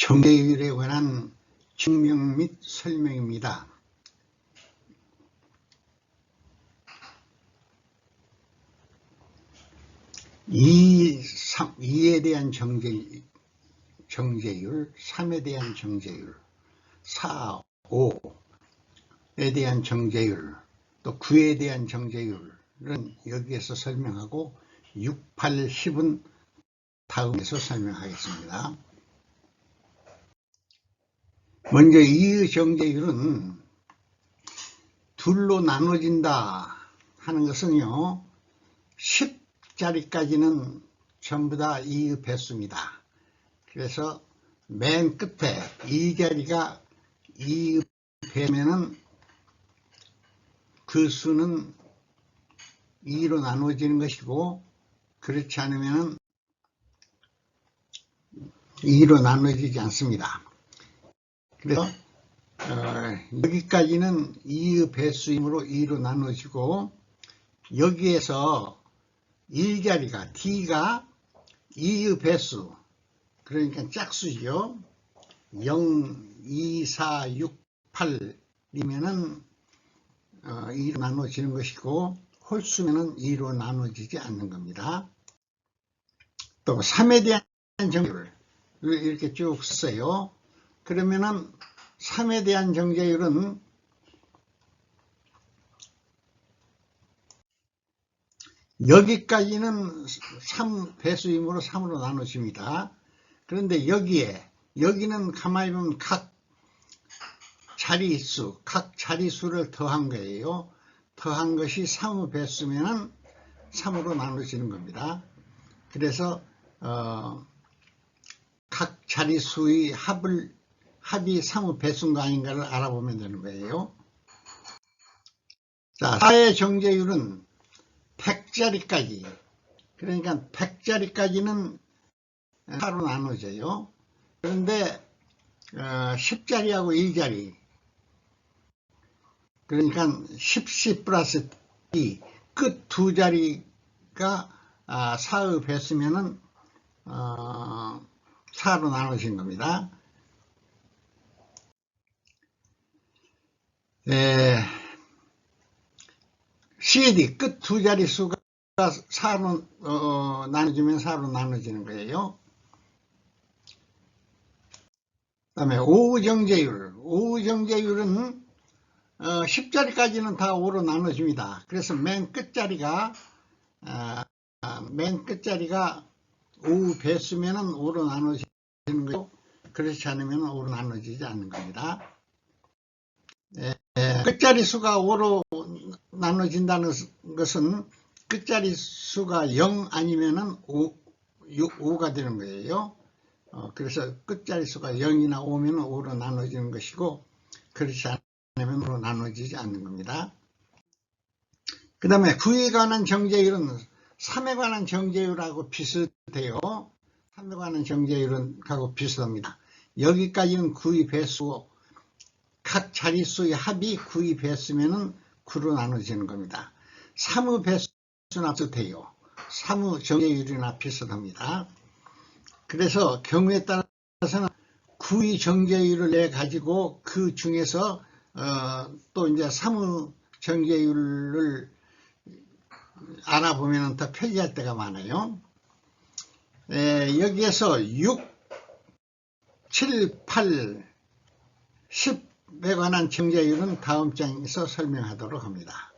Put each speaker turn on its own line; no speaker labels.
정제율에 관한 증명 및 설명입니다. 이, 3, 2에 대한 정제, 정제율, 3에 대한 정제율, 4, 5에 대한 정제율, 또 9에 대한 정제율은 여기에서 설명하고 6, 8, 10은 다음에서 설명하겠습니다. 먼저 이 정제율은 둘로 나눠진다 하는 것은요. 10자리까지는 전부 다이 배수입니다. 그래서 맨 끝에 이 자리가 이 배면은 그 수는 2로 나눠지는 것이고 그렇지 않으면 2로 나눠지지 않습니다. 그래서 어, 여기까지는 2의 배수이므로 2로 나눠지고 여기에서 1자리가 D가 2의 배수 그러니까 짝수죠. 0, 2, 4, 6, 8이면은 어, 2로 나눠지는 것이고 홀수면은 2로 나눠지지 않는 겁니다. 또 3에 대한 정률을 이렇게 쭉 썼어요. 그러면은 3에 대한 정제율은 여기까지는 3 배수임으로 3으로 나눠집니다. 그런데 여기에 여기는 가만히 보면 각 자리수, 각 자리수를 더한 거예요. 더한 것이 3의 배수면은 3으로 나눠지는 겁니다. 그래서 어, 각 자리수의 합을 합이 3의 배수인가 아닌가를 알아보면 되는 거예요. 자, 4의 정제율은 100자리까지 그러니까 100자리까지는 4로 나눠져요. 그런데 10자리하고 어, 1자리 그러니까 10시 플러스 2 끝 두 자리가 4의 아, 배수면은 4로 어, 나눠진 겁니다. 에, CD 끝 두 자릿수가 4로 어, 나눠지면 4로 나눠지는 거예요. 그 다음에 오정제율. 오정제율은 어, 10자리까지는 다 5로 나눠집니다. 그래서 맨 끝자리가 어, 맨 끝자리가 5 배수면 은 5로 나눠지는 거고 그렇지 않으면 5로 나눠지지 않는 겁니다. 예, 끝자리 수가 5로 나눠진다는 것은 끝자리 수가 0 아니면은 5, 6, 5가 되는 거예요. 어, 그래서 끝자리 수가 0이나 5면 5로 나눠지는 것이고 그렇지 않으면 5로 나눠지지 않는 겁니다. 그 다음에 9에 관한 정제율은 3에 관한 정제율하고 비슷해요. 3에 관한 정제율은 하고 비슷합니다. 여기까지는 9의 배수 각 자릿수의 합이 9의 배수면은 9로 나눠지는 겁니다. 3의 배수나 비슷해요. 3의 정제율이나 비슷합니다. 그래서 경우에 따라서는 9의 정제율을 내 가지고 그 중에서 어, 또 이제 3의 정제율을 알아보면 더 편리할 때가 많아요. 에, 여기에서 6, 7, 8, 10에 관한 정제율은 다음 장에서 설명하도록 합니다.